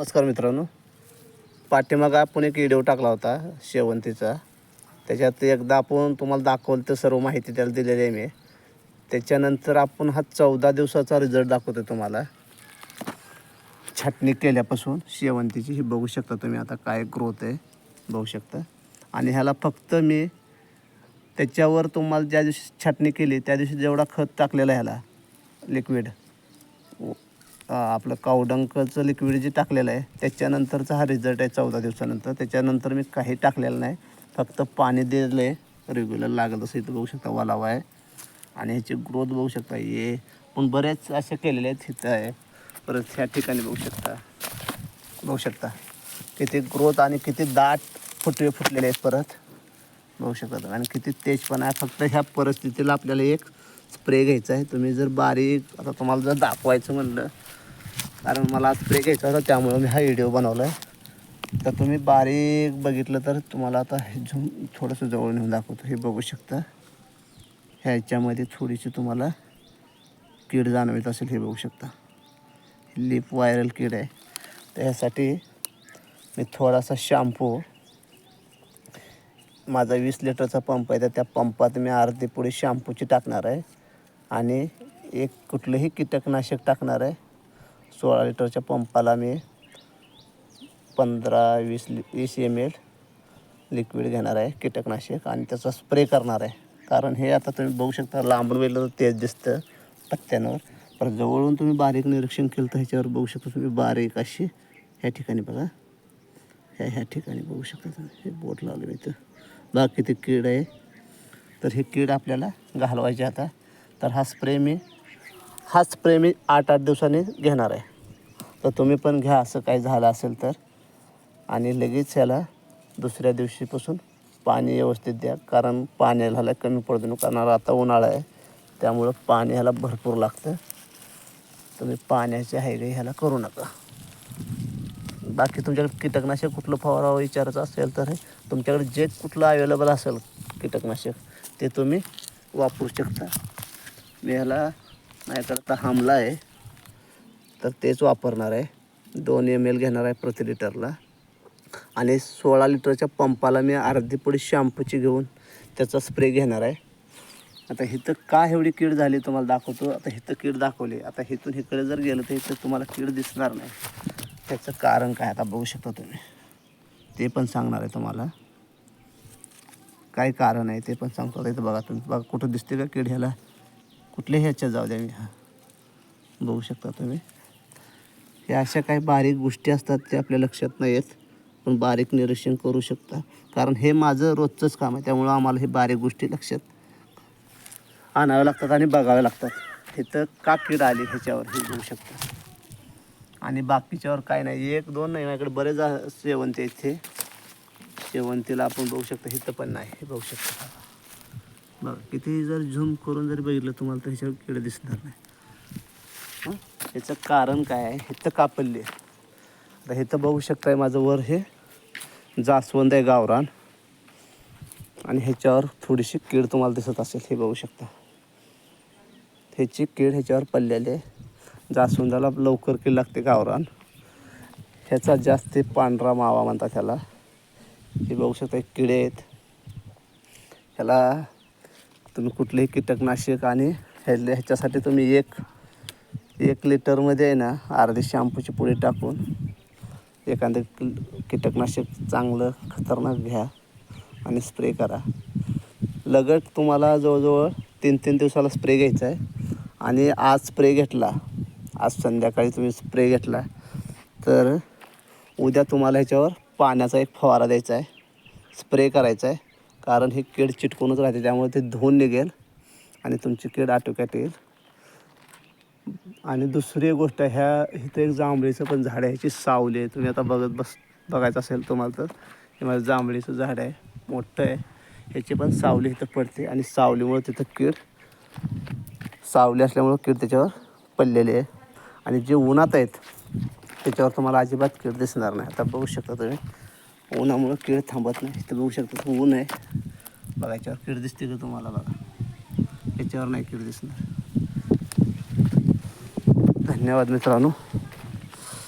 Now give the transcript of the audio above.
नमस्कार मित्रांनो. पाठीमागं आपण एक व्हिडिओ टाकला होता शेवंतीचा. त्याच्यात एकदा आपण तुम्हाला दाखवलं तर सर्व माहिती त्याला दिलेली आहे मी. त्याच्यानंतर आपण हा चौदा दिवसाचा रिझल्ट दाखवतो तुम्हाला. छाटणी केल्यापासून शेवंतीची ही बघू शकता तुम्ही आता काय ग्रोथ आहे. बघू शकता. आणि ह्याला फक्त मी त्याच्यावर तुम्हाला ज्या दिवशी छाटणी केली त्या दिवशी जेवढा खत टाकलेला आहे ह्याला लिक्विड आपलं कावडंकचं लिक्विड जे टाकलेलं आहे त्याच्यानंतरचा हा रिझल्ट आहे चौदा दिवसानंतर. त्याच्यानंतर मी काही टाकलेलं नाही. फक्त पाणी दिलं आहे रेग्युलर लागत असं इथं बघू शकता वालावा आहे. आणि ह्याची ग्रोथ बघू शकता. हे पण बरेच असे केलेले आहेत इथं आहे. परत ह्या ठिकाणी बघू शकता. बघू शकता. किती ग्रोथ आणि किती दाट फुटवे फुटलेले आहेत परत. बघू शकता. आणि किती तेजपणा आहे. फक्त ह्या परिस्थितीला आपल्याला एक स्प्रे घ्यायचा आहे. तुम्ही जर बारीक आता तुम्हाला जर दाखवायचं म्हणलं कारण मला स्प्रे घ्यायचा होता त्यामुळं मी हा व्हिडिओ बनवला आहे तर तुम्ही बारीक बघितलं तर तुम्हाला आता हे झूम थोडंसं जवळ नेऊन दाखवतो. हे बघू शकता. ह्याच्यामध्ये थोडीशी तुम्हाला कीड जाणवत असेल हे बघू शकता. लिप व्हायरल कीड आहे. त्यासाठी मी थोडासा शॅम्पू माझा वीस लिटरचा पंप आहे. तर त्या पंपात मी अर्धी पुढे शॅम्पूची टाकणार आहे. आणि एक कुठलंही कीटकनाशक टाकणार आहे. सोळा लिटरच्या पंपाला मी पंधरा वीस लि वीस एम एल लिक्विड घेणार आहे कीटकनाशक आणि त्याचा स्प्रे करणार आहे. कारण हे आता तुम्ही बघू शकता लांबून वेळेला तर तेच दिसतं पत्त्यांवर पण जवळून तुम्ही बारीक निरीक्षण केलं तर ह्याच्यावर बघू शकता तुम्ही बारीक अशी ह्या ठिकाणी बघा. ह्या ह्या ठिकाणी बघू शकता तुम्ही. हे बोट लावलं मी तर बाकी ते कीड आहे. तर हे कीड आपल्याला घालवायची आता. तर हा स्प्रे मी हा स्प्रे मी आठ आठ दिवसांनी घेणार आहे. तर तुम्ही पण घ्या असं काही झालं असेल तर. आणि लगेच याला दुसऱ्या दिवशीपासून पाणी व्यवस्थित द्या. कारण पाण्याला ह्याला कमी पडतो नको कारण आता उन्हाळा आहे. त्यामुळं पाणी ह्याला भरपूर लागतं. तुम्ही पाण्याचे हायवे ह्याला करू नका. बाकी तुमच्याकडे कीटकनाशक कुठलं फवारावं विचारायचं असेल तर हे तुमच्याकडे जे कुठलं अवेलेबल असेल कीटकनाशक ते तुम्ही वापरू शकता. मी ह्याला माझ्याकडे आता हमला आहे. तर तेच वापरणार आहे. दोन एम एल घेणार आहे प्रति लिटरला. आणि सोळा लिटरच्या पंपाला मी अर्धी पुढे शॅम्पूची घेऊन त्याचा स्प्रे घेणार आहे. आता इथं का एवढी कीड झाली तुम्हाला दाखवतो. आता हिथं कीड दाखवली. आता इथून इकडे जर गेलं तर इथं तुम्हाला कीड दिसणार नाही. त्याचं कारण काय आता बघू शकता तुम्ही. ते पण सांगणार आहे तुम्हाला. काय कारण आहे ते पण सांगतो. इथं बघा तुम्ही बघा कुठं दिसते का कीड ह्याला. कुठल्याही ह्याच्यात जाऊ द्या. मी हां बघू शकता तुम्ही. या अशा काही बारीक गोष्टी असतात ते आपल्या लक्षात नाही येत. पण बारीक निरीक्षण करू शकता. कारण हे माझं रोजचंच काम आहे. त्यामुळं आम्हाला हे बारीक गोष्टी लक्षात आणाव्या लागतात आणि बघाव्या लागतात. इथं का कीड आली ह्याच्यावर हे घेऊ शकता. आणि बाकीच्यावर काय नाही. एक दोन नाही. माझ्याकडे बरेच शेवंती आहेत इथे शेवंतीला आपण बघू शकता. इथं पण नाही. हे बघू शकता. बघा किती जर झूम करून जर बघितलं तुम्हाला तर ह्याच्यावर किड दिसणार नाही. हं? याचं कारण काय आहे? इथं कापल्ली आहे आता इथं बघू शकताय माझं वर हे. जास्वंद आहे गावरान. आणि ह्याच्यावर थोडीशी कीड तुम्हाला दिसत असेल हे बघू शकता. ह्याची कीड ह्याच्यावर पडलेली आहे. जास्वंदाला लवकर कीड लागते गावरान. ह्याचा जास्त पांढरा मावा म्हणतात ह्याला. हे बघू शकता किडे आहेत. ह्याला तुम्ही कुठलेही कीटकनाशक आणि ह्याच्यासाठी तुम्ही एक एक लिटरमध्ये आहे ना अर्धे शॅम्पूची पुडी टाकून एखादं कीटकनाशक चांगलं खतरनाक घ्या आणि स्प्रे करा. लगट तुम्हाला जवळजवळ तीन तीन दिवसाला स्प्रे घ्यायचा आहे. आणि आज स्प्रे घेतला आज संध्याकाळी तुम्ही स्प्रे घेतला तर उद्या तुम्हाला ह्याच्यावर पाण्याचा एक फवारा द्यायचा आहे. स्प्रे करायचा आहे. कारण ही कीड चिटकूनच राहते त्यामुळे ते धुवून निघेल आणि तुमची कीड आटोक्यात येईल. आणि दुसरी गोष्ट ह्या इथं एक जांभळीचं पण झाड आहे ह्याची सावली आहे. तुम्ही आता बघत बस बघायचं असेल तुम्हाला तर. हे माझं जांभळीचं झाड आहे मोठं आहे. ह्याची पण सावली इथं पडते आणि सावलीमुळं तिथं कीड सावली असल्यामुळं कीड त्याच्यावर पडलेली आहे. आणि जे उन्हात आहेत त्याच्यावर तुम्हाला अजिबात कीड दिसणार नाही. आता बघू शकता तुम्ही उन्हामुळं कीड थांबत नाही. इथं बघू शकता ऊन आहे. बघा याच्यावर कीड दिसते का तुम्हाला? बघा याच्यावर नाही कीड दिसणार. धन्यवाद मित्रांनो.